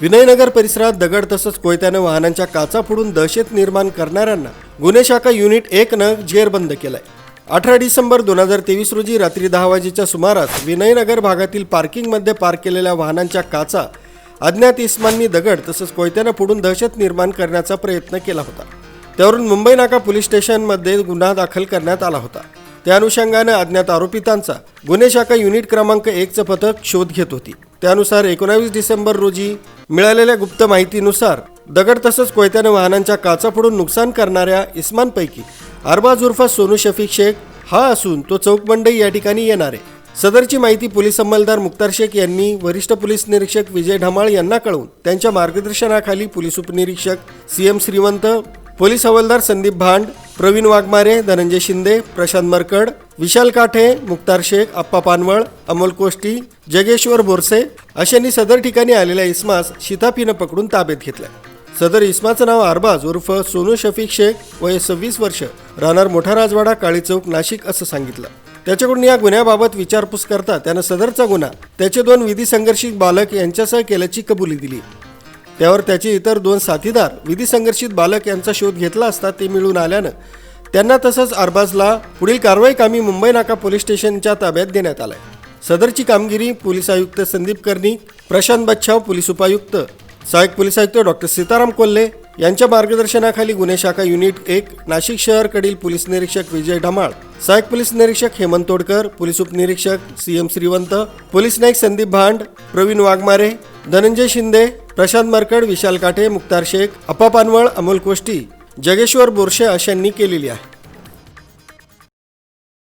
विनयनगर परिसरात दगड तसंच कोयत्यानं वाहनांच्या काचा फोडून दहशत निर्माण करणाऱ्यांना गुन्हे शाखा युनिट एक न जेरबंद केलाय. अठरा डिसेंबर दोन हजार तेवीस रोजी रात्री दहा वाजेच्या सुमारास विनयनगर भागातील पार्किंगमध्ये पार्क केलेल्या वाहनांच्या काचा अज्ञात इस्मांनी दगड तसंच कोयत्यानं फोडून दहशत निर्माण करण्याचा प्रयत्न केला होता. त्यावरून मुंबई नाका पोलीस स्टेशनमध्ये गुन्हा दाखल करण्यात आला होता. त्या अनुषंगानं अज्ञात आरोपितांचा गुन्हे शाखा युनिट क्रमांक एकचं पथक शोध घेत होती. त्यानुसार एकोणावीस डिसेंबर रोजी मिळालेल्या गुप्त माहितीनुसार दगड तसंच कोयत्याने वाहनांच्या काचा फोडून नुकसान करणाऱ्या इस्मानपैकी अरबाज उर्फ सोनू शफीक शेख हा असून तो चौकमंडई या ठिकाणी येणार आहे. सदरची माहिती पोलीस अंमलदार मुक्तार शेख यांनी वरिष्ठ पोलीस निरीक्षक विजय ढमाळ यांना कळवून त्यांच्या मार्गदर्शनाखाली पोलीस उपनिरीक्षक सी एम श्रीमंत पोलीस हवालदार संदीप भांड प्रवीण वाघमारे धनंजय शिंदे प्रशांत मरकड विशाल काठे मुक्तार शेख अप्पा पानवळ अमोल कोष्टी जगेश्वर बोरसे अशांनी सदर ठिकाणी आलेल्या इस्मास शिताफीनं पकडून ताब्यात घेतलं. सदर इस्माचं नाव अरबाज उर्फ सोनू शफीक शेख वय सव्वीस वर्ष राहणार मोठा राजवाडा काळी चौक नाशिक असं सांगितलं. त्याच्याकडून या गुन्ह्याबाबत विचारपूस करता त्यानं सदरचा गुन्हा त्याचे दोन विधी संघर्षित बालक यांच्यासह केल्याची कबुली दिली. त्यावर त्याचे इतर दोन साथीदार विधी संघर्षित बालक यांचा शोध घेतला असता ते मिळून आल्यानं त्यांना तसंच अरबाजला पुढील कारवाई कामी मुंबई नाका पोलीस स्टेशनच्या ताब्यात देण्यात आलाय. सदरची कामगिरी पोलीस आयुक्त संदीप कर्णी प्रशांत बच्छाव पोलीस उपायुक्त सहाय्यक पोलीस आयुक्त डॉक्टर सीताराम कोल्हे यांच्या मार्गदर्शनाखाली गुन्हे शाखा युनिट एक नाशिक शहरकडील पोलीस निरीक्षक विजय ढमाळ सहाय्यक पोलीस निरीक्षक हेमंत तोडकर पोलीस उपनिरीक्षक C M Shrivant police Naik Sandeep Bhand Pravin Waghmare Dhananjay Shinde Prashant Markad विशाल काठे मुक्तार शेख अप्पा पानवळ अमोल कोष्टी जगेश्वर बोरशे अशांनी केलेली आहे.